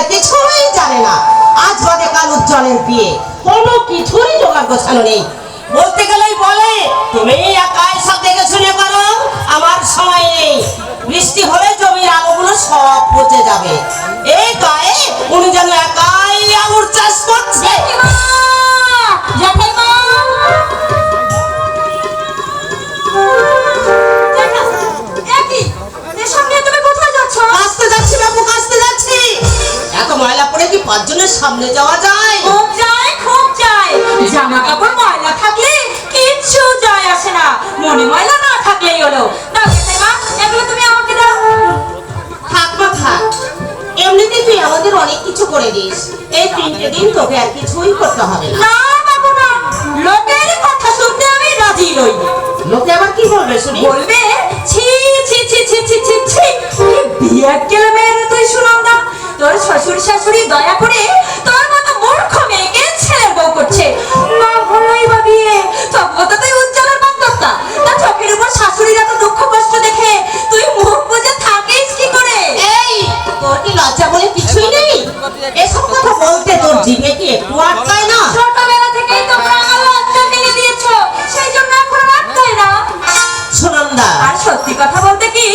আর কিছুই জানে না। আজ বাদে কাল উজ্জ্বলের বিয়ে। কোনো কিছুরই জোগাড় গোছানো নেই। বলতে গেলেই বলে, তুমি একাই সব দেখে কি সামনে যাওয়া যায়। খুব যায় খুব যায়। জামা কাপড় ময়লা থাকলে কিচ্ছু যায় আসে না। মনে ময়লা না থাকলেই হলো। দাও এগুলো তুমি আমাকে দাও। থাক মা থাক। এমনিতে তুই আমাদের অনেক কিছু করে দিস। এই তিনটে দিন তোকে আর কিছুই করতে হবে না। না বাবু না। লোকের কথা শুনতে আমি রাজি নই। লোকে আবার কি বলবে শুনি? বলবে শ্বশুর শাশুড়ি দয়া করে তোর মতো মূর্খ মেয়েকে ছেলের বউ করছে। না হলোই বা বিয়ে তবুও তো তুই উজ্জ্বলের বান্ধবতা। তা চোখের উপর শাশুড়িরা তো দুঃখ কষ্ট দেখে তুই মুখ বুঝে থাকিস কি করে? এই তোর কি লজ্জা বলে কিছুই নেই? এসব কথা বলতে তোর জিভে কি একটু আটকায় না। ছোটবেলা থেকেই তোমরা আমার লজ্জা ভেঙে দিয়েছ। সেই জন্য এখন রাখতাই না। সুনন্দা। আর সত্যি কথা বলতে কি